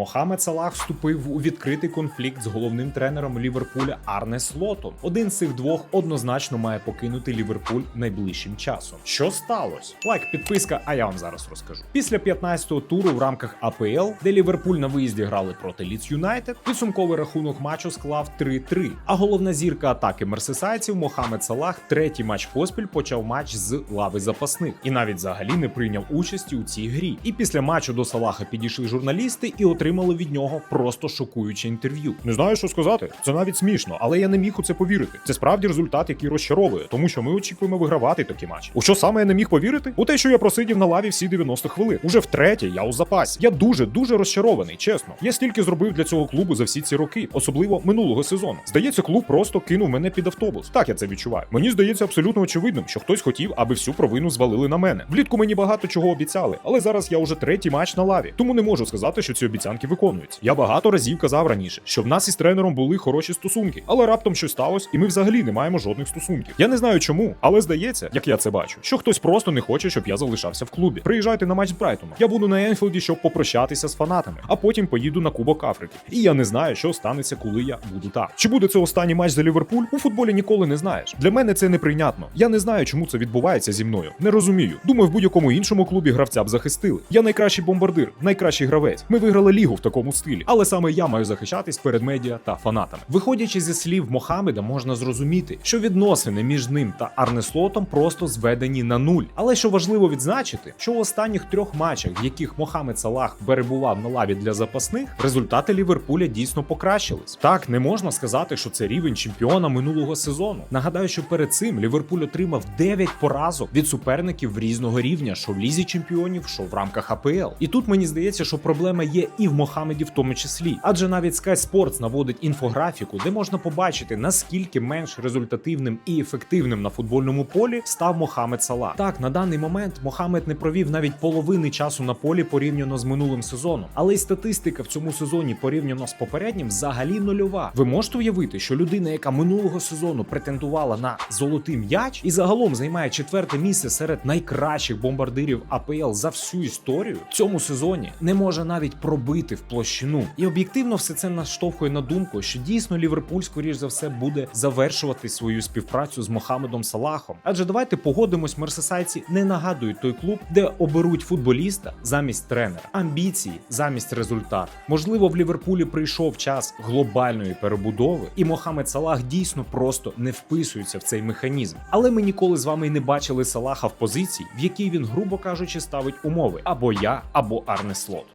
Мохамед Салах вступив у відкритий конфлікт з головним тренером Ліверпуля Арне Слотом. Один з цих двох однозначно має покинути Ліверпуль найближчим часом. Що сталося? Лайк, підписка, а я вам зараз розкажу. Після 15-го туру в рамках АПЛ, де Ліверпуль на виїзді грали проти Ліц Юнайтед, підсумковий рахунок матчу склав 3-3. А головна зірка атаки мерсисайців Мохамед Салах третій матч поспіль почав матч з лави запасних і навіть взагалі не прийняв участі у цій грі. І після матчу до Салаха підійшли журналісти і отримали від нього просто шокуюче інтерв'ю. Не знаю, що сказати. Це навіть смішно, але я не міг у це повірити. Це справді результат, який розчаровує, тому що ми очікуємо вигравати такі матчі. У що саме я не міг повірити? У те, що я просидів на лаві всі 90 хвилин. Уже втретє, я у запасі. Я дуже дуже розчарований, чесно. Я стільки зробив для цього клубу за всі ці роки, особливо минулого сезону. Здається, клуб просто кинув мене під автобус. Так я це відчуваю. Мені здається абсолютно очевидним, що хтось хотів, аби всю провину звалили на мене. Влітку мені багато чого обіцяли, але зараз я уже третій матч на лаві, тому не можу сказати, що ці обіцянки виконуються. Я багато разів казав раніше, що в нас із тренером були хороші стосунки, але раптом щось сталося, і ми взагалі не маємо жодних стосунків. Я не знаю чому, але здається, як я це бачу, що хтось просто не хоче, щоб я залишався в клубі. Приїжджайте на матч з Брайтоном. Я буду на Енфілді, щоб попрощатися з фанатами, а потім поїду на Кубок Африки. І я не знаю, що станеться, коли я буду там. Чи буде це останній матч за Ліверпуль? У футболі ніколи не знаєш. Для мене це неприйнятно. Я не знаю, чому це відбувається зі мною. Не розумію. Думаю, в будь-якому іншому клубі гравця б захистили. Я найкращий бомбардир, найкращий гравець. Ми виграли лігу в такому стилі, але саме я маю захищатись перед медіа та фанатами. Виходячи зі слів Мохамеда, можна зрозуміти, що відносини між ним та Арнеслотом просто зведені на нуль. Але що важливо відзначити, що у останніх трьох матчах, в яких Мохамед Салах перебував на лаві для запасних, результати Ліверпуля дійсно покращились. Так не можна сказати, що це рівень чемпіона минулого сезону. Нагадаю, що перед цим Ліверпуль отримав 9 поразок від суперників різного рівня, що в лізі чемпіонів, що в рамках АПЛ. І тут мені здається, що проблема є і в Мохамеді в тому числі, адже навіть Sky Sports наводить інфографіку, де можна побачити наскільки менш результативним і ефективним на футбольному полі став Мохамед Салах. Так, на даний момент Мохамед не провів навіть половини часу на полі порівняно з минулим сезоном, але й статистика в цьому сезоні порівняно з попереднім взагалі нульова. Ви можете уявити, що людина, яка минулого сезону претендувала на золотий м'яч і загалом займає четверте місце серед найкращих бомбардирів АПЛ за всю історію, в цьому сезоні не може навіть пробити в площину. І об'єктивно все це наштовхує на думку, що дійсно Ліверпуль, скоріш за все, буде завершувати свою співпрацю з Мохамедом Салахом. Адже давайте погодимось, мерсесайці не нагадують той клуб, де оберуть футболіста замість тренера, амбіції замість результату. Можливо, в Ліверпулі прийшов час глобальної перебудови, і Мохамед Салах дійсно просто не вписується в цей механізм. Але ми ніколи з вами й не бачили Салаха в позиції, в якій він, грубо кажучи, ставить умови або я, або Арне Слот.